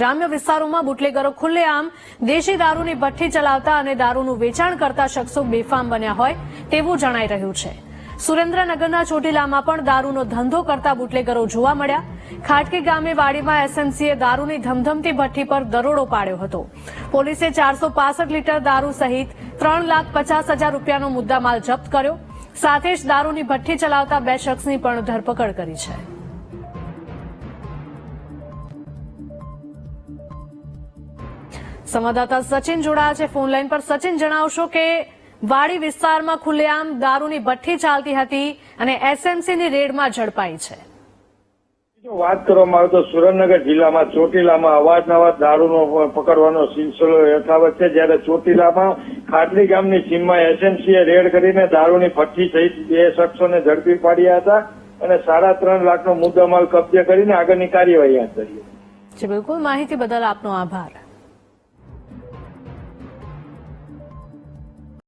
ગ્રામ્ય વિસ્તારોમાં બુટલેગરો ખુલ્લેઆમ દેશી દારૂની ભઠ્ઠી ચલાવતા અને દારૂનું વેચાણ કરતા શખ્સો બેફામ બન્યા હોય તેવું જણાઈ રહ્યું છે. સુરેન્દ્રનગરના ચોટીલામાં પણ દારૂનો ધંધો કરતા બુટલેગરો જોવા મળ્યા. ખાટકી ગામે વાડીમાં એસએમસીએ દારૂની ધમધમતી ભઠ્ઠી પર દરોડો પાડ્યો હતો. પોલીસે ચારસો લીટર દારૂ સહિત ત્રણ લાખ પચાસ હજાર રૂપિયાનો મુદ્દામાલ જપ્ત કર્યો. સાથે જ દારૂની ભઠ્ઠી ચલાવતા બે શખ્સની પણ ધરપકડ કરી છે. સંવાદદાતા સચિન જોડાયા છે ફોન લાઈન પર. સચિન જણાવશો કે વાડી વિસ્તારમાં ખુલ્લેઆમ દારૂની ભઠ્ઠી ચાલતી હતી અને એસએમસીની રેડમાં ઝડપાઈ છે. જો વાત કરવામાં આવે તો સુરેન્દ્રનગર જિલ્લામાં ચોટીલામાં અવારનવાર દારૂનો પકડવાનો સિલસિલો યથાવત છે. જ્યારે ચોટીલામાં ખાટલી ગામની સીમમાં એસએમસીએ રેડ કરીને દારૂની ભઠ્ઠી સહિત બે શખ્સોને ઝડપી પાડ્યા હતા અને સાડા ત્રણ લાખનો મુદ્દામાલ કબજે કરીને આગળની કાર્યવાહી હાથ ધરી. બિલકુલ. માહિતી બદલ આપનો આભાર.